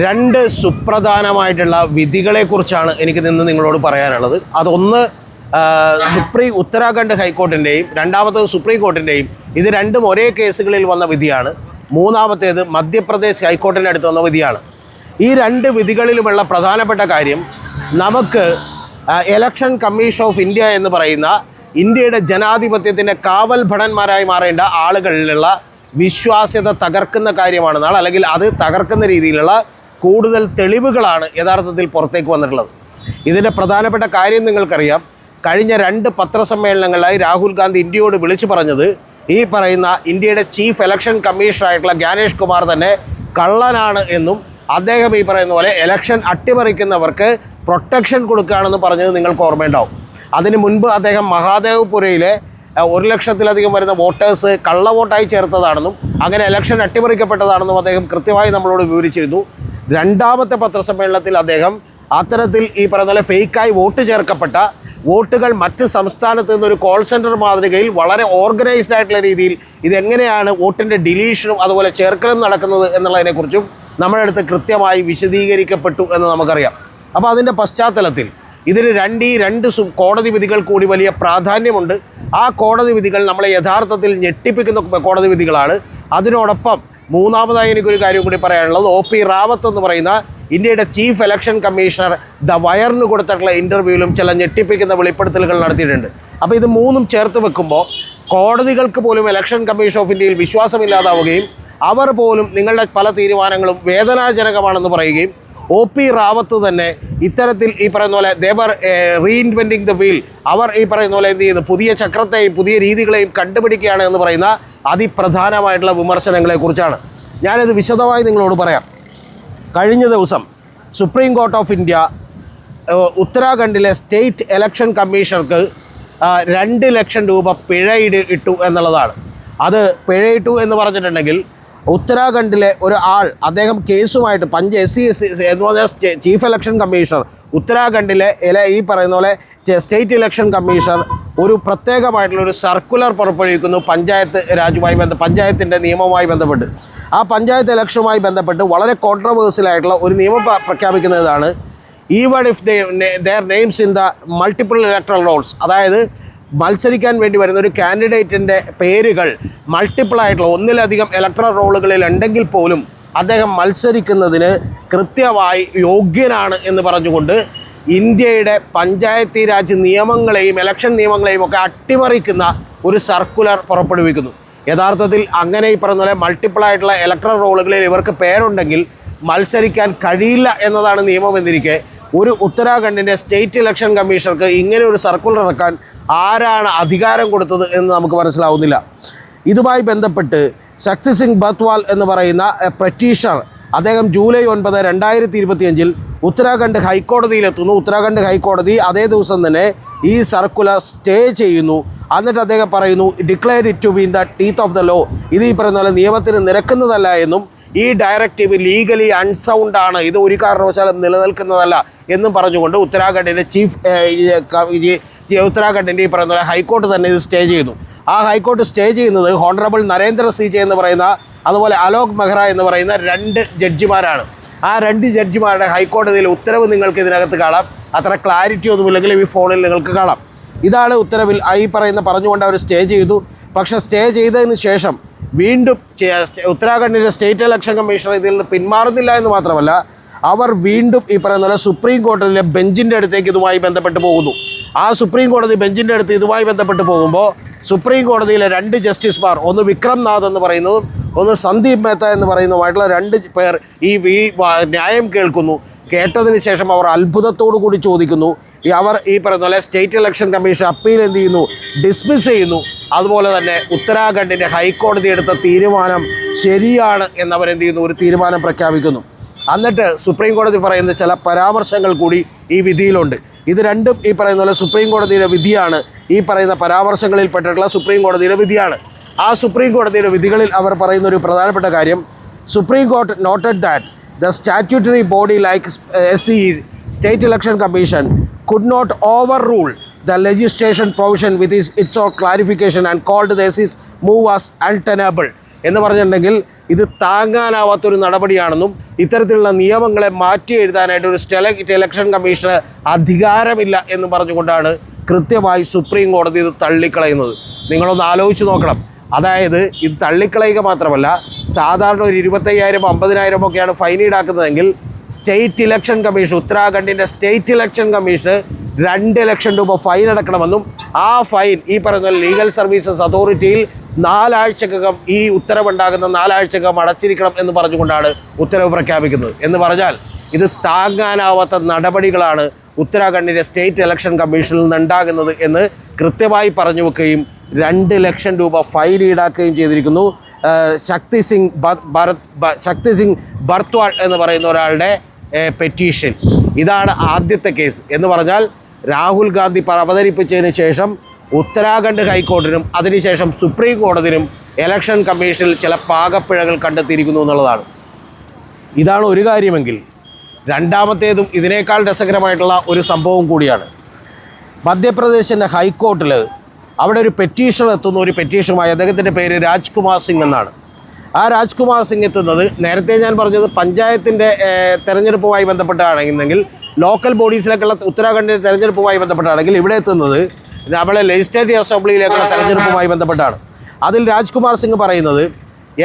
രണ്ട് സുപ്രധാനമായിട്ടുള്ള വിധികളെക്കുറിച്ചാണ് എനിക്ക് നിന്ന് നിങ്ങളോട് പറയാനുള്ളത്. അതൊന്ന് സുപ്രീ ഉത്തരാഖണ്ഡ് ഹൈക്കോർട്ടിന്റെയും രണ്ടാമത്തേത് സുപ്രീം കോർട്ടിന്റെയും ഇത് രണ്ടും ഒരേ കേസുകളിൽ വന്ന വിധിയാണ്. മൂന്നാമത്തേത് മധ്യപ്രദേശ് ഹൈക്കോർട്ടിന്റെ അടുത്ത് വന്ന വിധിയാണ്. ഈ രണ്ട് വിധികളിലുമുള്ള പ്രധാനപ്പെട്ട കാര്യം നമുക്ക് എലക്ഷൻ കമ്മീഷൻ ഓഫ് ഇന്ത്യ എന്ന് പറയുന്ന ഇന്ത്യയുടെ ജനാധിപത്യത്തിന്റെ കാവൽ ഭടന്മാരായി മാറേണ്ട ആളുകളിലുള്ള വിശ്വാസ്യത തകർക്കുന്ന കാര്യമാണെന്നാണ് അല്ലെങ്കിൽ അത് തകർക്കുന്ന രീതിയിലുള്ള കൂടുതൽ തെളിവുകളാണ് യഥാർത്ഥത്തിൽ പുറത്തേക്ക് വന്നിട്ടുള്ളത്. ഇതിന്റെ പ്രധാനപ്പെട്ട കാര്യം നിങ്ങൾക്കറിയാം. കഴിഞ്ഞ രണ്ട് പത്രസമ്മേളനങ്ങളിലായി രാഹുൽ ഗാന്ധി ഇന്ത്യയോട് വിളിച്ചു പറഞ്ഞത് ഈ പറയുന്ന ഇന്ത്യയുടെ ചീഫ് ഇലക്ഷൻ കമ്മീഷണറായിട്ടുള്ള ജ്ഞാനേഷ് കുമാർ തന്നെ കള്ളനാണ് എന്നും അദ്ദേഹം ഈ പറയുന്ന പോലെ ഇലക്ഷൻ അട്ടിമറിക്കുന്നവർക്ക് പ്രൊട്ടക്ഷൻ കൊടുക്കുകയാണെന്ന് പറഞ്ഞത് നിങ്ങൾക്ക് ഓർമ്മയുണ്ടാവും. അതിന് മുൻപ് അദ്ദേഹം മഹാദേവ്പുരയിലെ ഒരു ലക്ഷത്തിലധികം വരുന്ന വോട്ടേഴ്സ് കള്ള വോട്ടായി ചേർത്തതാണെന്നും അങ്ങനെ ഇലക്ഷൻ അട്ടിമറിക്കപ്പെട്ടതാണെന്നും അദ്ദേഹം കൃത്യമായി നമ്മളോട് വിവരിച്ചിരുന്നു. രണ്ടാമത്തെ പത്രസമ്മേളനത്തിൽ അദ്ദേഹം അത്തരത്തിൽ ഈ പറഞ്ഞ ഫേക്കായി വോട്ട് ചേർക്കപ്പെട്ട വോട്ടുകൾ മറ്റ് സംസ്ഥാനത്ത് നിന്നൊരു കോൾ സെന്റർ മാതൃകയിൽ വളരെ ഓർഗനൈസ്ഡ് ആയിട്ടുള്ള രീതിയിൽ ഇതെങ്ങനെയാണ് വോട്ടിന്റെ ഡിലീഷനും അതുപോലെ ചേർക്കലും നടക്കുന്നത് എന്നുള്ളതിനെക്കുറിച്ചും നമ്മുടെ അടുത്ത് കൃത്യമായി വിശദീകരിക്കപ്പെട്ടു എന്ന് നമുക്കറിയാം. അപ്പോൾ അതിന്റെ പശ്ചാത്തലത്തിൽ ഇതിന് രണ്ട് ഈ രണ്ട് കോടതി വിധികൾ കൂടി വലിയ പ്രാധാന്യമുണ്ട്. ആ കോടതി വിധികൾ നമ്മളെ യഥാർത്ഥത്തിൽ ഞെട്ടിപ്പിക്കുന്ന കോടതി വിധികളാണ്. അതിനോടൊപ്പം മൂന്നാമതായി എനിക്കൊരു കാര്യം കൂടി പറയാനുള്ളത്. ഒ പി റാവത്ത് എന്ന് പറയുന്ന ഇന്ത്യയുടെ ചീഫ് ഇലക്ഷൻ കമ്മീഷണർ ദ വയറിന് കൊടുത്തിട്ടുള്ള ഇന്റർവ്യൂവിലും ചില ഞെട്ടിപ്പിക്കുന്ന വെളിപ്പെടുത്തലുകൾ നടത്തിയിട്ടുണ്ട്. അപ്പോൾ ഇത് മൂന്നും ചേർത്ത് വെക്കുമ്പോൾ കോടതികൾക്ക് പോലും ഇലക്ഷൻ കമ്മീഷൻ ഓഫ് ഇന്ത്യയിൽ വിശ്വാസമില്ലാതാവുകയും അവർ പോലും നിങ്ങളുടെ പല തീരുമാനങ്ങളും വേദനാജനകമാണെന്ന് പറയുകയും ഒ പി റാവത്ത് തന്നെ ഇത്തരത്തിൽ ഈ പറയുന്ന പോലെ ദേവർ റീഇൻവെന്റിങ് ദ വീൽ അവർ ഈ പറയുന്ന പോലെ എന്ത് ചെയ്യുന്നു? പുതിയ ചക്രത്തെയും പുതിയ രീതികളെയും കണ്ടുപിടിക്കുകയാണ് എന്ന് പറയുന്ന അതിപ്രധാനമായിട്ടുള്ള വിമർശനങ്ങളെക്കുറിച്ചാണ്. ഞാനിത് വിശദമായി നിങ്ങളോട് പറയാം. കഴിഞ്ഞ ദിവസം സുപ്രീം കോർട്ട് ഓഫ് ഇന്ത്യ ഉത്തരാഖണ്ഡിലെ സ്റ്റേറ്റ് ഇലക്ഷൻ കമ്മീഷണർക്ക് രണ്ട് ലക്ഷം രൂപ പിഴ ഇട്ടു എന്നുള്ളതാണ്. അത് പിഴയിട്ടു എന്ന് പറഞ്ഞിട്ടുണ്ടെങ്കിൽ ഉത്തരാഖണ്ഡിലെ ഒരു ആൾ അദ്ദേഹം കേസുമായിട്ട് punch S C S chief election commissioner. ഉത്തരാഖണ്ഡിലെ ഇല- ഈ പറയുന്ന പോലെ സ്റ്റേറ്റ് ഇലക്ഷൻ കമ്മീഷണർ ഒരു പ്രത്യേകമായിട്ടുള്ള ഒരു സർക്കുലർ പുറപ്പെടുവിക്കുന്നു പഞ്ചായത്ത് രാജുമായി ബന്ധ പഞ്ചായത്തിന്റെ നിയമവുമായി ബന്ധപ്പെട്ട്. ആ പഞ്ചായത്ത് ഇലക്ഷനുമായി ബന്ധപ്പെട്ട് വളരെ കോൺട്രവേഴ്സ്യലായിട്ടുള്ള ഒരു നിയമം പ്ര- പ്രഖ്യാപിക്കുന്നതാണ്. Even if their names in the multiple electoral rolls അതായത് മത്സരിക്കാൻ വേണ്ടി വരുന്ന ഒരു കാൻഡിഡേറ്റിന്റെ പേരുകൾ മൾട്ടിപ്പിൾ ആയിട്ടുള്ള ഒന്നിലധികം ഇലക്ട്രൽ റോളുകളിൽ ഉണ്ടെങ്കിൽ പോലും അദ്ദേഹം മത്സരിക്കുന്നതിന് കൃത്യമായി യോഗ്യനാണ് എന്ന് പറഞ്ഞുകൊണ്ട് ഇന്ത്യയുടെ പഞ്ചായത്തി രാജ് നിയമങ്ങളെയും ഇലക്ഷൻ നിയമങ്ങളെയും ഒക്കെ അട്ടിമറിക്കുന്ന ഒരു സർക്കുലർ പുറപ്പെടുവിക്കുന്നു. യഥാർത്ഥത്തിൽ അങ്ങനെ ഈ പറഞ്ഞ പോലെ മൾട്ടിപ്പിൾ ആയിട്ടുള്ള ഇലക്ട്രൽ റോളുകളിൽ ഇവർക്ക് പേരുണ്ടെങ്കിൽ മത്സരിക്കാൻ കഴിയില്ല എന്നതാണ് നിയമം എന്നിരിക്കെ ഒരു ഉത്തരാഖണ്ഡിന്റെ സ്റ്റേറ്റ് ഇലക്ഷൻ കമ്മീഷണർക്ക് ഇങ്ങനെ ഒരു സർക്കുലർ ഇറക്കാൻ ആരാണ് അധികാരം കൊടുത്തത് എന്ന് നമുക്ക് മനസ്സിലാവുന്നില്ല. ഇതുമായി ബന്ധപ്പെട്ട് ശക്തി സിംഗ് ബത്വാൽ എന്ന് പറയുന്ന പ്രറ്റീഷർ അദ്ദേഹം ജൂലൈ ഒൻപത് രണ്ടായിരത്തി ഇരുപത്തിയഞ്ചിൽ ഉത്തരാഖണ്ഡ് ഹൈക്കോടതിയിലെത്തുന്നു. ഉത്തരാഖണ്ഡ് ഹൈക്കോടതി അതേ ദിവസം തന്നെ ഈ സർക്കുലർ സ്റ്റേ ചെയ്യുന്നു. എന്നിട്ട് അദ്ദേഹം പറയുന്നു declare it to be in the teeth of the law ഇത് ഈ പറയുന്ന പോലെ നിയമത്തിന് നിരക്കുന്നതല്ല എന്നും ഈ ഡയറക്റ്റീവ് ലീഗലി അൺസൗണ്ട് ആണ്. ഇത് ഒരു കാരണവശാലും നിലനിൽക്കുന്നതല്ല എന്നും പറഞ്ഞുകൊണ്ട് ഉത്തരാഖണ്ഡിന്റെ ചീഫ് ഉത്തരാഖണ്ഡിന്റെ ഈ പറയുന്ന പോലെ ഹൈക്കോർട്ട് തന്നെ ഇത് സ്റ്റേ ചെയ്യുന്നു. ആ ഹൈക്കോർട്ട് സ്റ്റേ ചെയ്യുന്നത് ഹോണറബിൾ നരേന്ദ്ര സി ജെ എന്ന് പറയുന്ന അതുപോലെ അലോക് മെഹ്റ എന്ന് പറയുന്ന രണ്ട് ജഡ്ജിമാരാണ്. ആ രണ്ട് ജഡ്ജിമാരുടെ ഹൈക്കോടതിയിലെ ഉത്തരവ് നിങ്ങൾക്ക് ഇതിനകത്ത് കാണാം. അത്ര ക്ലാരിറ്റി ഒന്നുമില്ലെങ്കിൽ ഈ ഫോണിൽ നിങ്ങൾക്ക് കാണാം. ഇതാണ് ഉത്തരവിൽ ഈ പറയുന്ന പറഞ്ഞുകൊണ്ട് അവർ സ്റ്റേ ചെയ്തു. പക്ഷേ സ്റ്റേ ചെയ്തതിന് ശേഷം വീണ്ടും ഉത്തരാഖണ്ഡിന്റെ സ്റ്റേറ്റ് ഇലക്ഷൻ കമ്മീഷണർ ഇതിൽ നിന്ന് പിന്മാറുന്നില്ല എന്ന് മാത്രമല്ല അവർ വീണ്ടും ഈ പറയുന്ന പോലെ സുപ്രീം കോടതിയിലെ ബെഞ്ചിന്റെ അടുത്തേക്ക് ഇതുമായി ബന്ധപ്പെട്ട് പോകുന്നു. ആ സുപ്രീം കോടതി ബെഞ്ചിന്റെ അടുത്ത് ഇതുമായി ബന്ധപ്പെട്ട് പോകുമ്പോൾ സുപ്രീം കോടതിയിലെ രണ്ട് ജസ്റ്റിസ്മാർ ഒന്ന് വിക്രംനാഥ് എന്ന് പറയുന്നതും ഒന്ന് സന്ദീപ് മേത്ത എന്ന് പറയുന്നതുമായിട്ടുള്ള രണ്ട് പേർ ഈ ഈ ന്യായം കേൾക്കുന്നു. കേട്ടതിന് ശേഷം അവർ അത്ഭുതത്തോടു കൂടി ചോദിക്കുന്നു. ഈ അവർ ഈ പറയുന്ന പോലെ സ്റ്റേറ്റ് ഇലക്ഷൻ കമ്മീഷൻ അപ്പീൽ എന്ത് ചെയ്യുന്നു? ഡിസ്മിസ് ചെയ്യുന്നു. അതുപോലെ തന്നെ ഉത്തരാഖണ്ഡിന്റെ ഹൈക്കോടതി എടുത്ത തീരുമാനം ശരിയാണ് എന്നവരെന്ത് ചെയ്യുന്നു? ഒരു തീരുമാനം പ്രഖ്യാപിക്കുന്നു. എന്നിട്ട് സുപ്രീം കോടതി പറയുന്ന ചില പരാമർശങ്ങൾ കൂടി ഈ വിധിയിലുണ്ട്. ഇത് രണ്ടും ഈ പറയുന്ന പോലെ സുപ്രീം കോടതിയുടെ വിധിയാണ്. ഈ പറയുന്ന പരാമർശങ്ങളിൽ പെട്ടിട്ടുള്ള സുപ്രീം കോടതിയുടെ വിധിയാണ്. ആ സുപ്രീം കോടതിയുടെ വിധികളിൽ അവർ പറയുന്ന ഒരു പ്രധാനപ്പെട്ട കാര്യം supreme court noted that the statutory body like S C state election commission could not overrule the legislation provision with is its its clarification and called the S is move as untenable എന്ന് പറഞ്ഞിട്ടുണ്ടെങ്കിൽ ഇത് താങ്ങാനാവാത്തൊരു നടപടിയാണെന്നും ഇത്തരത്തിലുള്ള നിയമങ്ങളെ മാറ്റി എഴുതാനായിട്ട് ഒരു സ്റ്റെലക്ട് election commission അധികാരമില്ല എന്ന് പറഞ്ഞുകൊണ്ടാണ് കൃത്യമായി സുപ്രീം കോടതി ഇത് തള്ളിക്കളയുന്നത്. നിങ്ങളൊന്ന് ആലോചിച്ച് നോക്കണം. അതായത് ഇത് തള്ളിക്കളയുക മാത്രമല്ല സാധാരണ ഒരു ഇരുപത്തയ്യായിരം അമ്പതിനായിരം ഒക്കെയാണ് ഫൈൻ ഈടാക്കുന്നതെങ്കിൽ സ്റ്റേറ്റ് ഇലക്ഷൻ കമ്മീഷൻ ഉത്തരാഖണ്ഡിന്റെ സ്റ്റേറ്റ് ഇലക്ഷൻ കമ്മീഷന് രണ്ട് ലക്ഷം രൂപ ഫൈൻ അടക്കണമെന്നും ആ ഫൈൻ ഈ പറയുന്ന ലീഗൽ സർവീസസ് അതോറിറ്റിയിൽ നാലാഴ്ചക്കകം ഈ ഉത്തരവുണ്ടാകുന്ന നാലാഴ്ചക്കകം അടച്ചിരിക്കണം എന്ന് പറഞ്ഞുകൊണ്ടാണ് ഉത്തരവ് പ്രഖ്യാപിക്കുന്നത്. എന്ന് പറഞ്ഞാൽ ഇത് താങ്ങാനാവാത്ത നടപടികളാണ് ഉത്തരാഖണ്ഡിന്റെ സ്റ്റേറ്റ് ഇലക്ഷൻ കമ്മീഷനിൽ നിന്നുണ്ടാകുന്നത് എന്ന് കൃത്യമായി പറഞ്ഞു വെക്കുകയും രണ്ട് ലക്ഷം രൂപ ഫൈൻ ഈടാക്കുകയും ചെയ്തിരിക്കുന്നു. ശക്തി സിംഗ് ഭരത് ശക്തി സിംഗ് ഭർത്വാൾ എന്ന് പറയുന്ന ഒരാളുടെ പെറ്റീഷൻ. ഇതാണ് ആദ്യത്തെ കേസ്. എന്ന് പറഞ്ഞാൽ രാഹുൽ ഗാന്ധി അവതരിപ്പിച്ചതിന് ശേഷം ഉത്തരാഖണ്ഡ് ഹൈക്കോടതിനും അതിനുശേഷം സുപ്രീം കോടതിനും ഇലക്ഷൻ കമ്മീഷനിൽ ചില പാകപ്പിഴകൾ കണ്ടെത്തിയിരിക്കുന്നു എന്നുള്ളതാണ്. ഇതാണ് ഒരു കാര്യമെങ്കിൽ രണ്ടാമത്തേതും ഇതിനേക്കാൾ രസകരമായിട്ടുള്ള ഒരു സംഭവം കൂടിയാണ്. മധ്യപ്രദേശിന്റെ ഹൈക്കോർട്ടിൽ അവിടെ ഒരു പെറ്റീഷൻ എത്തുന്ന ഒരു പെറ്റീഷനുമായി അദ്ദേഹത്തിന്റെ പേര് രാജ്കുമാർ സിംഗ് എന്നാണ്. ആ രാജ്കുമാർ സിംഗ് എത്തുന്നത് നേരത്തെ ഞാൻ പറഞ്ഞത് പഞ്ചായത്തിന്റെ തെരഞ്ഞെടുപ്പുമായി ബന്ധപ്പെട്ടാണെങ്കിൽ ലോക്കൽ ബോഡീസിലേക്കുള്ള ഉത്തരാഖണ്ഡിന്റെ തെരഞ്ഞെടുപ്പുമായി ബന്ധപ്പെട്ടാണെങ്കിൽ ഇവിടെ എത്തുന്നത് നമ്മളെ ലെജിസ്ലേറ്റീവ് അസംബ്ലിയിലേക്കുള്ള തെരഞ്ഞെടുപ്പുമായി ബന്ധപ്പെട്ടാണ്. അതിൽ രാജ്കുമാർ സിംഗ് പറയുന്നത്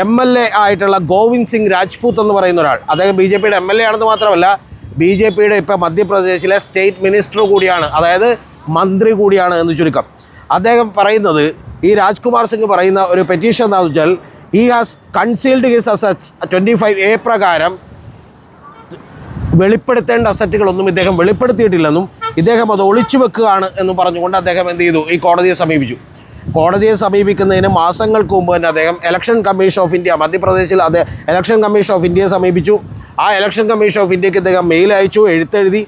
എം എൽ എ ആയിട്ടുള്ള ഗോവിന്ദ് സിംഗ് രാജ്പൂത്ത് എന്ന് പറയുന്ന ഒരാൾ അദ്ദേഹം ബി ജെ പിയുടെ എം എൽ എ ആണെന്ന് മാത്രമല്ല ബി ജെ പിയുടെ ഇപ്പോൾ മധ്യപ്രദേശിലെ സ്റ്റേറ്റ് മിനിസ്റ്റർ കൂടിയാണ് അതായത് മന്ത്രി കൂടിയാണ് എന്ന് ചുരുക്കം. അദ്ദേഹം പറയുന്നത് ഈ രാജ്കുമാർ സിംഗ് പറയുന്ന ഒരു പെറ്റീഷൻ എന്താണെന്ന് വെച്ചാൽ ഈ has concealed his assets twenty five A പ്രകാരം വെളിപ്പെടുത്തേണ്ട അസറ്റുകളൊന്നും ഇദ്ദേഹം വെളിപ്പെടുത്തിയിട്ടില്ലെന്നും ഇദ്ദേഹം അത് ഒളിച്ചു വെക്കുകയാണ് എന്ന് പറഞ്ഞുകൊണ്ട് അദ്ദേഹം എന്ത് ചെയ്തു? ഈ കോടതിയെ സമീപിച്ചു. കോടതിയെ സമീപിക്കുന്നതിന് മാസങ്ങൾക്ക് മുമ്പ് തന്നെ അദ്ദേഹം ഇലക്ഷൻ കമ്മീഷൻ ഓഫ് ഇന്ത്യ മധ്യപ്രദേശിൽ അത് ഇലക്ഷൻ കമ്മീഷൻ ഓഫ് ഇന്ത്യയെ സമീപിച്ചു. ആ ഇലക്ഷൻ കമ്മീഷൻ ഓഫ് ഇന്ത്യയ്ക്ക് ഇദ്ദേഹം മെയിൽ അയച്ചു എഴുത്തെഴുതി.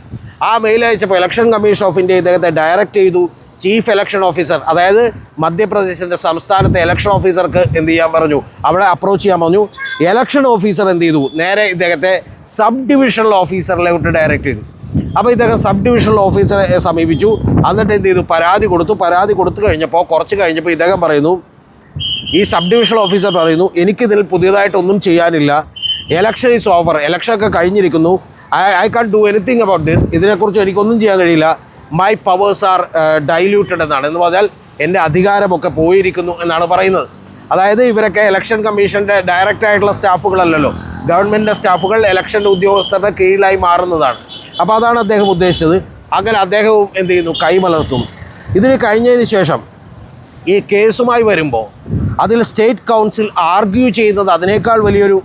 ആ മെയിൽ അയച്ചപ്പോൾ ഇലക്ഷൻ കമ്മീഷൻ ഓഫ് ഇന്ത്യ ഇദ്ദേഹത്തെ ഡയറക്റ്റ് ചെയ്തു. ചീഫ് ഇലക്ഷൻ ഓഫീസർ അതായത് മധ്യപ്രദേശിന്റെ സംസ്ഥാനത്തെ ഇലക്ഷൻ ഓഫീസർക്ക് എന്ത് ചെയ്യാൻ പറഞ്ഞു? അവിടെ അപ്രോച്ച് ചെയ്യാൻ പറഞ്ഞു. ഇലക്ഷൻ ഓഫീസർ എന്ത് ചെയ്തു? നേരെ ഇദ്ദേഹത്തെ സബ് ഡിവിഷണൽ ഓഫീസറിലോട്ട് ഡയറക്റ്റ് ചെയ്തു. അപ്പോൾ ഇദ്ദേഹം സബ് ഡിവിഷണൽ ഓഫീസറെ സമീപിച്ചു. എന്നിട്ട് എന്ത് ചെയ്തു? പരാതി കൊടുത്തു. പരാതി കൊടുത്തു കഴിഞ്ഞപ്പോൾ കുറച്ച് കഴിഞ്ഞപ്പോൾ ഇദ്ദേഹം പറയുന്നു ഈ സബ് ഡിവിഷണൽ ഓഫീസർ പറയുന്നു എനിക്കിതിൽ പുതിയതായിട്ടൊന്നും ചെയ്യാനില്ല. എലക്ഷൻ ഈസ് ഓവർ എലക്ഷൻ ഒക്കെ കഴിഞ്ഞിരിക്കുന്നു. I I can't do anything about this ഇതിനെക്കുറിച്ച് എനിക്കൊന്നും ചെയ്യാൻ കഴിയില്ല. മൈ പവേഴ്സ് ആർ ഡൈല്യൂട്ടഡ് എന്നാണ്. എന്ന് പറഞ്ഞാൽ എന്റെ അധികാരമൊക്കെ പോയിരിക്കുന്നു എന്നാണ് പറയുന്നത്. അതായത് ഇവരൊക്കെ ഇലക്ഷൻ കമ്മീഷന്റെ ഡയറക്റ്റായിട്ടുള്ള സ്റ്റാഫുകളല്ലല്ലോ. ഗവൺമെന്റിന്റെ സ്റ്റാഫുകൾ ഇലക്ഷൻ ഉദ്യോഗസ്ഥരുടെ കീഴിലായി മാറുന്നതാണ്. അപ്പോൾ അതാണ് അദ്ദേഹം ഉദ്ദേശിച്ചത്. അങ്ങനെ അദ്ദേഹവും എന്ത് ചെയ്യുന്നു? കൈമലർത്തും ഇതിന് കഴിഞ്ഞതിന് ശേഷം ഈ കേസുമായി വരുമ്പോൾ അതിൽ സ്റ്റേറ്റ് കൗൺസിൽ ആർഗ്യൂ ചെയ്യുന്നത് അതിനേക്കാൾ വലിയൊരു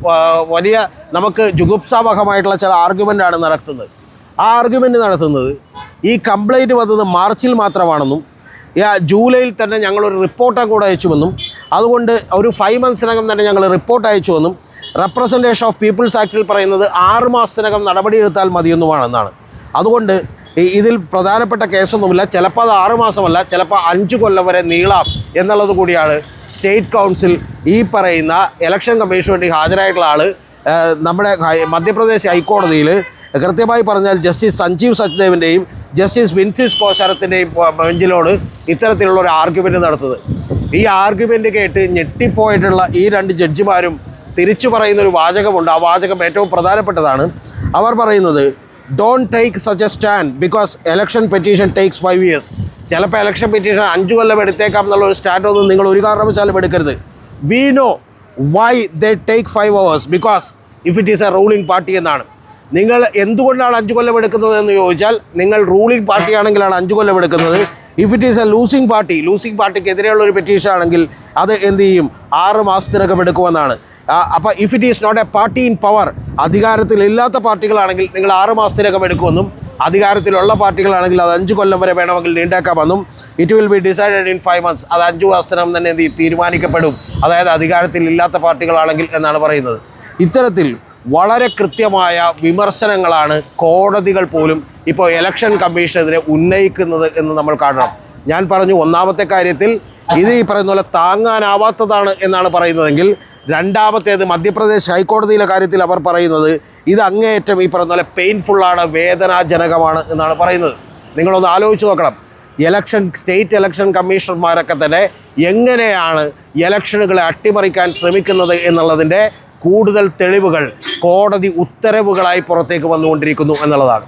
വലിയ നമുക്ക് ജുഗുപ്സാവഹമായിട്ടുള്ള ചില ആർഗ്യുമെന്റാണ് നടത്തുന്നത്. ആ ആർഗ്യുമെന്റ് നടത്തുന്നത് ഈ കംപ്ലൈന്റ് വന്നത് മാർച്ചിൽ മാത്രമാണെന്നും ജൂലൈയിൽ തന്നെ ഞങ്ങളൊരു റിപ്പോർട്ടും കൂടെ അയച്ചുവെന്നും അതുകൊണ്ട് ഒരു ഫൈവ് മന്ത്സിനകം തന്നെ ഞങ്ങൾ റിപ്പോർട്ട് അയച്ചുവെന്നും റെപ്രസെന്റേഷൻ ഓഫ് പീപ്പിൾസ് ആക്ടിൽ പറയുന്നത് ആറ് മാസത്തിനകം നടപടിയെടുത്താൽ മതിയെന്നുമാണെന്നാണ്. അതുകൊണ്ട് ഇതിൽ പ്രധാനപ്പെട്ട കേസൊന്നുമില്ല. ചിലപ്പോൾ അത് ആറ് മാസമല്ല ചിലപ്പോൾ അഞ്ച് കൊല്ലം വരെ നീളാം എന്നുള്ളത് കൂടിയാണ് സ്റ്റേറ്റ് കൗൺസിൽ ഈ പറയുന്ന ഇലക്ഷൻ കമ്മീഷന് വേണ്ടി ഹാജരായിട്ടുള്ള ആൾ നമ്മുടെ മധ്യപ്രദേശ് ഹൈക്കോടതിയിൽ കൃത്യമായി പറഞ്ഞാൽ ജസ്റ്റിസ് സഞ്ജീവ് സച്ദേവിന്റെയും ജസ്റ്റിസ് വിൻസിസ് കോശാരത്തിന്റെയും ബെഞ്ചിലോട് ഇത്തരത്തിലുള്ള ഒരു ആർഗ്യുമെന്റ് നടത്തുന്നത്. ഈ ആർഗ്യുമെന്റ് കേട്ട് ഞെട്ടിപ്പോയിട്ടുള്ള ഈ രണ്ട് ജഡ്ജിമാരും തിരിച്ചു പറയുന്ന ഒരു വാചകമുണ്ട്. ആ വാചകം ഏറ്റവും പ്രധാനപ്പെട്ടതാണ്. അവർ പറയുന്നത് don't take such a stand because election petition takes five years ചിലപ്പോൾ എലക്ഷൻ പെറ്റീഷൻ അഞ്ച് കൊല്ലം എടുത്തേക്കാം എന്നുള്ള ഒരു സ്റ്റാൻഡൊന്നും നിങ്ങൾ ഒരു കാരണവശാലും എടുക്കരുത്. We know why they take five hours because if it is a ruling party എന്നാണ്. നിങ്ങൾ എന്തുകൊണ്ടാണ് അഞ്ച് കൊല്ലം എടുക്കുന്നത് എന്ന് ചോദിച്ചാൽ നിങ്ങൾ റൂളിംഗ് പാർട്ടിയാണെങ്കിലാണ് അഞ്ച് കൊല്ലം എടുക്കുന്നത്. If it is a losing party losing പാർട്ടിക്ക് എതിരെയുള്ള ഒരു പെറ്റീഷൻ ആണെങ്കിൽ അത് എന്ത് ചെയ്യും? ആറ് മാസത്തിനകം എടുക്കുമെന്നാണ്. അപ്പോൾ if it is not a party in power അധികാരത്തിലില്ലാത്ത പാർട്ടികളാണെങ്കിൽ നിങ്ങൾ ആറ് മാസത്തിനകം എടുക്കുമെന്നും അധികാരത്തിലുള്ള പാർട്ടികളാണെങ്കിൽ അത് അഞ്ച് കൊല്ലം വരെ വേണമെങ്കിൽ നീണ്ടാക്കാമെന്നും it will be decided in five months അത് അഞ്ച് മാസത്തിനകം തന്നെ എന്ത് തീരുമാനിക്കപ്പെടും. അതായത് അധികാരത്തിലില്ലാത്ത പാർട്ടികളാണെങ്കിൽ എന്നാണ് പറയുന്നത്. ഇത്തരത്തിൽ വളരെ കൃത്യമായ വിമർശനങ്ങളാണ് കോടതികൾ പോലും ഇപ്പോൾ ഇലക്ഷൻ കമ്മീഷനെതിരെ ഉന്നയിക്കുന്നത് എന്ന് നമ്മൾ കാണണം. ഞാൻ പറഞ്ഞു ഒന്നാമത്തെ കാര്യത്തിൽ ഇത് ഈ പറയുന്ന പോലെ താങ്ങാനാവാത്തതാണ് എന്നാണ് പറയുന്നതെങ്കിൽ രണ്ടാമത്തേത് മധ്യപ്രദേശ് ഹൈക്കോടതിയിലെ കാര്യത്തിൽ അവർ പറയുന്നത് ഇത് അങ്ങേയറ്റം ഈ പറഞ്ഞ പോലെ പെയിൻഫുള്ളാണ് വേദനാജനകമാണ് എന്നാണ് പറയുന്നത്. നിങ്ങളൊന്ന് ആലോചിച്ച് നോക്കണം. ഇലക്ഷൻ സ്റ്റേറ്റ് ഇലക്ഷൻ കമ്മീഷണർമാരൊക്കെ തന്നെ എങ്ങനെയാണ് ഇലക്ഷനുകളെ അട്ടിമറിക്കാൻ ശ്രമിക്കുന്നത് എന്നുള്ളതിന്റെ കൂടുതൽ തെളിവുകൾ കോടതി ഉത്തരവുകളായി പുറത്തേക്ക് വന്നുകൊണ്ടിരിക്കുന്നു എന്നുള്ളതാണ്.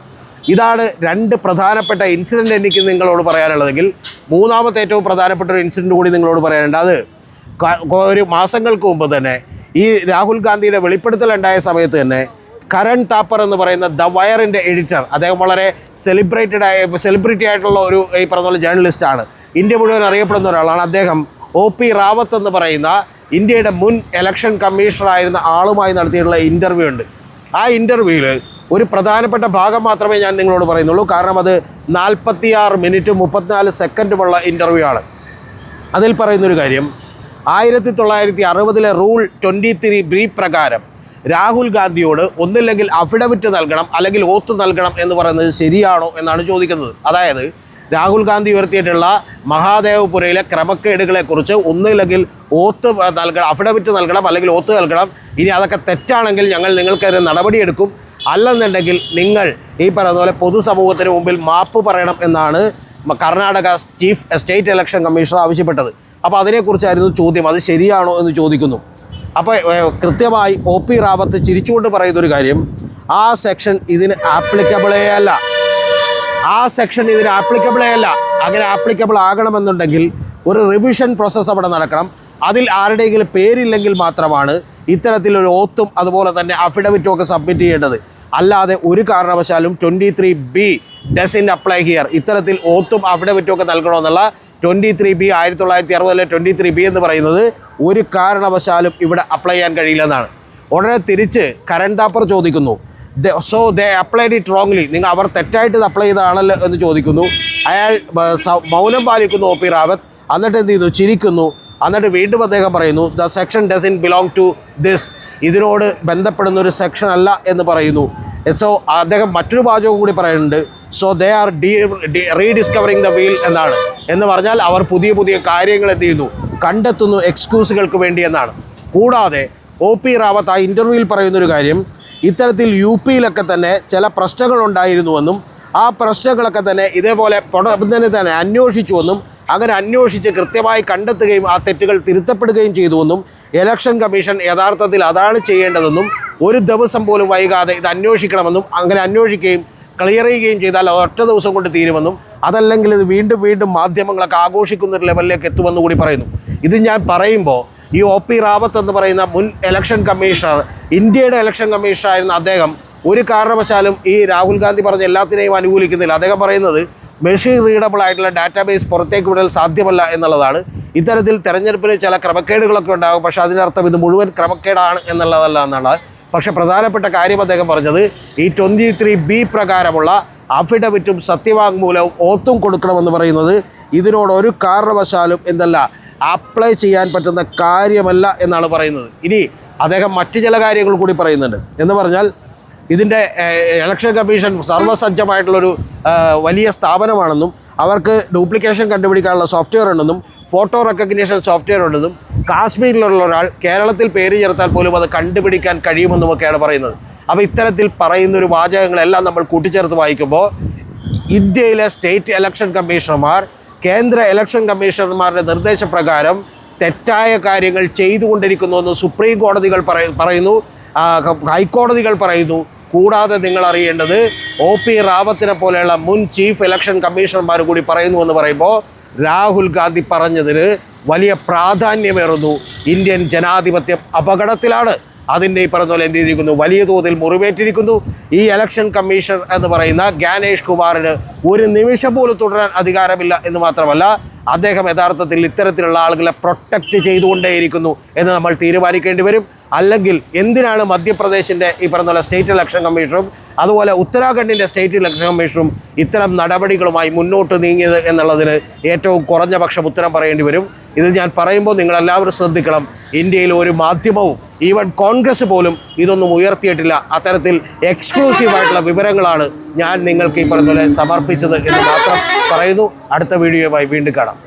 ഇതാണ് രണ്ട് പ്രധാനപ്പെട്ട ഇൻസിഡന്റ് എനിക്ക് നിങ്ങളോട് പറയാനുള്ളതെങ്കിൽ മൂന്നാമത്തെ ഏറ്റവും പ്രധാനപ്പെട്ട ഒരു ഇൻസിഡന്റ് കൂടി നിങ്ങളോട് പറയാനുണ്ട്. അത് ഒരു മാസങ്ങൾക്ക് മുമ്പ് തന്നെ ഈ രാഹുൽ ഗാന്ധിയുടെ വെളിപ്പെടുത്തലുണ്ടായ സമയത്ത് തന്നെ കരൺ താപ്പർ എന്ന് പറയുന്ന ദ വയറിന്റെ എഡിറ്റർ അദ്ദേഹം വളരെ സെലിബ്രേറ്റഡ് ആയ സെലിബ്രിറ്റി ആയിട്ടുള്ള ഒരു ഈ പറഞ്ഞ പോലെ ജേർണലിസ്റ്റാണ് ഇന്ത്യ മുഴുവൻ അറിയപ്പെടുന്ന ഒരാളാണ്. അദ്ദേഹം ഒ പി റാവത്ത് എന്ന് പറയുന്ന ഇന്ത്യയുടെ മുൻ ഇലക്ഷൻ കമ്മീഷണറായിരുന്ന ആളുമായി നടത്തിയിട്ടുള്ള ഇന്റർവ്യൂ ഉണ്ട്. ആ ഇന്റർവ്യൂവിൽ ഒരു പ്രധാനപ്പെട്ട ഭാഗം മാത്രമേ ഞാൻ നിങ്ങളോട് പറയുന്നുള്ളൂ. കാരണം അത് നാൽപ്പത്തിയാറ് മിനിറ്റ് മുപ്പത്തിനാല് സെക്കൻഡുമുള്ള ഇന്റർവ്യൂ ആണ്. അതിൽ പറയുന്നൊരു കാര്യം ആയിരത്തി തൊള്ളായിരത്തി അറുപതിലെ റൂൾ ട്വന്റി ത്രീ ബി പ്രകാരം രാഹുൽ ഗാന്ധിയോട് ഒന്നില്ലെങ്കിൽ അഫിഡവിറ്റ് നൽകണം അല്ലെങ്കിൽ ഓത്ത് നൽകണം എന്ന് പറയുന്നത് ശരിയാണോ എന്നാണ് ചോദിക്കുന്നത്. അതായത് രാഹുൽ ഗാന്ധി ഉയർത്തിയിട്ടുള്ള മഹാദേവപുരയിലെ ക്രമക്കേടുകളെക്കുറിച്ച് ഒന്നില്ലെങ്കിൽ ഓത്ത് നൽകണം അഫിഡവിറ്റ് നൽകണം അല്ലെങ്കിൽ ഓത്ത് നൽകണം. ഇനി അതൊക്കെ തെറ്റാണെങ്കിൽ ഞങ്ങൾ നിങ്ങൾക്കെതിരെ നടപടിയെടുക്കും. അല്ലെന്നുണ്ടെങ്കിൽ നിങ്ങൾ ഈ പറയുന്ന പോലെ പൊതുസമൂഹത്തിന് മുമ്പിൽ മാപ്പ് പറയണം എന്നാണ് Karnataka chief state election commissioner ആവശ്യപ്പെട്ടത്. അപ്പോൾ അതിനെക്കുറിച്ചായിരുന്നു ചോദ്യം. അത് ശരിയാണോ എന്ന് ചോദിക്കുന്നു. അപ്പോൾ കൃത്യമായി ഒ പി റാവത്ത് ചിരിച്ചുകൊണ്ട് പറയുന്നൊരു കാര്യം. ആ സെക്ഷൻ ഇതിന് ആപ്ലിക്കബിളേ അല്ല. ആ സെക്ഷൻ ഇതിന് ആപ്ലിക്കബിളേ അല്ല. അങ്ങനെ ആപ്ലിക്കബിൾ ആകണമെന്നുണ്ടെങ്കിൽ ഒരു റിവിഷൻ പ്രോസസ്സ് അവിടെ നടക്കണം. അതിൽ ആരുടെയെങ്കിലും പേരില്ലെങ്കിൽ മാത്രമാണ് ഇത്തരത്തിലൊരു ഓത്തും അതുപോലെ തന്നെ അഫിഡവിറ്റും ഒക്കെ സബ്മിറ്റ് ചെയ്യേണ്ടത്. അല്ലാതെ ഒരു കാരണവശാലും twenty three B in apply here ഇത്തരത്തിൽ ഓത്തും അഫിഡവിറ്റും ഒക്കെ നൽകണമെന്നുള്ള ട്വന്റി ത്രീ ബി ആയിരത്തി തൊള്ളായിരത്തി അറുപതിലെ ട്വന്റി ത്രീ ബി എന്ന് പറയുന്നത് ഒരു കാരണവശാലും ഇവിടെ അപ്ലൈ ചെയ്യാൻ കഴിയില്ലെന്നാണ്. ഉടനെ തിരിച്ച് കരൺ താപ്പർ ചോദിക്കുന്നു. So they applied it wrongly നിങ്ങൾ അവർ തെറ്റായിട്ട് അപ്ലൈ ചെയ്തതാണല്ലോ എന്ന് ചോദിക്കുന്നു. അയാൾ മൗനം പാലിക്കുന്നു ഒ പി റാവത്ത്. എന്നിട്ട് എന്ത് ചെയ്യുന്നു? ചിരിക്കുന്നു. എന്നിട്ട് വീണ്ടും അദ്ദേഹം പറയുന്നു the section doesn't belong to this ഇതിനോട് ബന്ധപ്പെടുന്ന ഒരു സെക്ഷൻ അല്ല എന്ന് പറയുന്നു. സോ അദ്ദേഹം മറ്റൊരു വാചകം കൂടി പറയുന്നുണ്ട്. So they are the rediscovering the wheel എന്നാണ്. എന്ന് പറഞ്ഞാൽ അവർ പുതിയ പുതിയ കാര്യങ്ങൾ എന്ത് ചെയ്യുന്നു? കണ്ടെത്തുന്നു എക്സ്ക്യൂസുകൾക്ക് വേണ്ടി എന്നാണ്. കൂടാതെ ഒ പി റാവത്ത് ആ ഇന്റർവ്യൂവിൽ പറയുന്നൊരു കാര്യം ഇത്തരത്തിൽ യു പിയിലൊക്കെ തന്നെ ചില പ്രശ്നങ്ങൾ ഉണ്ടായിരുന്നുവെന്നും ആ പ്രശ്നങ്ങളൊക്കെ തന്നെ ഇതേപോലെ പുറത്തുനിന്ന് തന്നെ അന്വേഷിച്ചുവെന്നും അങ്ങനെ അന്വേഷിച്ച് കൃത്യമായി കണ്ടെത്തുകയും ആ തെറ്റുകൾ തിരുത്തപ്പെടുകയും ചെയ്തുവെന്നും ഇലക്ഷൻ കമ്മീഷൻ യഥാർത്ഥത്തിൽ അതാണ് ചെയ്യേണ്ടതെന്നും ഒരു ദിവസം പോലും വൈകാതെ ഇത് അന്വേഷിക്കണമെന്നും അങ്ങനെ അന്വേഷിക്കുകയും ക്ലിയർ ചെയ്യുകയും ചെയ്താൽ അത് ഒറ്റ ദിവസം കൊണ്ട് തീരുമെന്നും അതല്ലെങ്കിൽ ഇത് വീണ്ടും വീണ്ടും മാധ്യമങ്ങളൊക്കെ ആഘോഷിക്കുന്ന ഒരു ലെവലിലേക്ക് എത്തുമെന്ന് കൂടി പറയുന്നു. ഇത് ഞാൻ പറയുമ്പോൾ ഈ ഒ പി റാവത്ത് എന്ന് പറയുന്ന മുൻ ഇലക്ഷൻ കമ്മീഷണർ ഇന്ത്യയുടെ ഇലക്ഷൻ കമ്മീഷണർ ആയിരുന്ന അദ്ദേഹം ഒരു കാരണവശാലും ഈ രാഹുൽ ഗാന്ധി പറഞ്ഞ എല്ലാത്തിനെയും അനുകൂലിക്കുന്നില്ല. അദ്ദേഹം പറയുന്നത് മെഷീൻ റീഡബിൾ ആയിട്ടുള്ള ഡാറ്റാബേസ് പുറത്തേക്ക് വിടൽ സാധ്യമല്ല എന്നുള്ളതാണ്. ഇത്തരത്തിൽ തെരഞ്ഞെടുപ്പിൽ ചില ക്രമക്കേടുകളൊക്കെ ഉണ്ടാകും. പക്ഷേ അതിനർത്ഥം ഇത് മുഴുവൻ ക്രമക്കേടാണ് എന്നുള്ളതല്ല എന്നാണ് പക്ഷേ പ്രധാനപ്പെട്ട കാര്യം അദ്ദേഹം പറഞ്ഞത് ഈ ട്വന്റി ത്രീ ബി പ്രകാരമുള്ള അഫിഡവിറ്റും സത്യവാങ്മൂലവും ഓത്തും കൊടുക്കണമെന്ന് പറയുന്നത് ഇതിനോട് ഒരു കാരണവശാലും എന്തല്ല അപ്ലൈ ചെയ്യാൻ പറ്റുന്ന കാര്യമല്ല എന്നാണ് പറയുന്നത്. ഇനി അദ്ദേഹം മറ്റു ചില കാര്യങ്ങൾ കൂടി പറയുന്നുണ്ട്. എന്ന് പറഞ്ഞാൽ ഇതിന്റെ ഇലക്ഷൻ കമ്മീഷൻ സർവസജ്ജമായിട്ടുള്ളൊരു വലിയ സ്ഥാപനമാണെന്നും അവർക്ക് ഡ്യൂപ്ലിക്കേഷൻ കണ്ടുപിടിക്കാനുള്ള സോഫ്റ്റ്വെയർ ഉണ്ടെന്നും ഫോട്ടോ റെക്കഗ്നേഷൻ സോഫ്റ്റ്വെയർ ഉണ്ടെന്നും കാശ്മീരിലുള്ള ഒരാൾ കേരളത്തിൽ പേര് ചേർത്താൽ പോലും അത് കണ്ടുപിടിക്കാൻ കഴിയുമെന്നുമൊക്കെയാണ് പറയുന്നത്. അപ്പോൾ ഇത്തരത്തിൽ പറയുന്ന ഒരു വാചകങ്ങളെല്ലാം നമ്മൾ കൂട്ടിച്ചേർത്ത് വായിക്കുമ്പോൾ ഇന്ത്യയിലെ സ്റ്റേറ്റ് ഇലക്ഷൻ കമ്മീഷണർമാർ കേന്ദ്ര ഇലക്ഷൻ കമ്മീഷണർമാരുടെ നിർദ്ദേശപ്രകാരം തെറ്റായ കാര്യങ്ങൾ ചെയ്തുകൊണ്ടിരിക്കുന്നുവെന്ന് സുപ്രീം കോടതികൾ പറയ- പറയുന്നു. ഹൈക്കോടതികൾ പറയുന്നു. കൂടാതെ നിങ്ങൾ അറിയേണ്ടത് ഒ പി റാവത്തിനെ പോലെയുള്ള മുൻ ചീഫ് ഇലക്ഷൻ കമ്മീഷണർമാർ കൂടി പറയുന്നു എന്ന് പറയുമ്പോൾ രാഹുൽ ഗാന്ധി പറഞ്ഞതിന് വലിയ പ്രാധാന്യമേറുന്നു. ഇന്ത്യൻ ജനാധിപത്യം അപകടത്തിലാണ്. അതിന്റെ ഈ പറഞ്ഞ പോലെ എന്ത് ചെയ്തിരിക്കുന്നു? വലിയ തോതിൽ മുറിവേറ്റിരിക്കുന്നു. ഈ ഇലക്ഷൻ കമ്മീഷൻ എന്ന് പറയുന്ന ജ്ഞാനേഷ് കുമാറിന് ഒരു നിമിഷം പോലും തുടരാൻ അധികാരമില്ല എന്ന് മാത്രമല്ല അദ്ദേഹം യഥാർത്ഥത്തിൽ ഇത്തരത്തിലുള്ള ആളുകളെ പ്രൊട്ടക്റ്റ് ചെയ്തുകൊണ്ടേയിരിക്കുന്നു എന്ന് നമ്മൾ തീരുമാനിക്കേണ്ടി വരും. അല്ലെങ്കിൽ എന്തിനാണ് മധ്യപ്രദേശിന്റെ ഈ പറഞ്ഞ പോലെ സ്റ്റേറ്റ് ഇലക്ഷൻ കമ്മീഷനും അതുപോലെ ഉത്തരാഖണ്ഡിന്റെ സ്റ്റേറ്റ് ഇലക്ഷൻ കമ്മീഷനും ഇത്തരം നടപടികളുമായി മുന്നോട്ട് നീങ്ങിയത് എന്നുള്ളതിന് ഏറ്റവും കുറഞ്ഞ പക്ഷം ഉത്തരം പറയേണ്ടി വരും. ഇത് ഞാൻ പറയുമ്പോൾ നിങ്ങളെല്ലാവരും ശ്രദ്ധിക്കണം. ഇന്ത്യയിൽ ഒരു മാധ്യമവും ഈവൻ കോൺഗ്രസ് പോലും ഇതൊന്നും ഉയർത്തിയിട്ടില്ല. അത്തരത്തിൽ എക്സ്ക്ലൂസീവ് ആയിട്ടുള്ള വിവരങ്ങളാണ് ഞാൻ നിങ്ങൾക്ക് ഈ പറഞ്ഞ പോലെ സമർപ്പിച്ചത് എന്ന് മാത്രം പറയുന്നു. അടുത്ത വീഡിയോയുമായി വീണ്ടും കാണാം.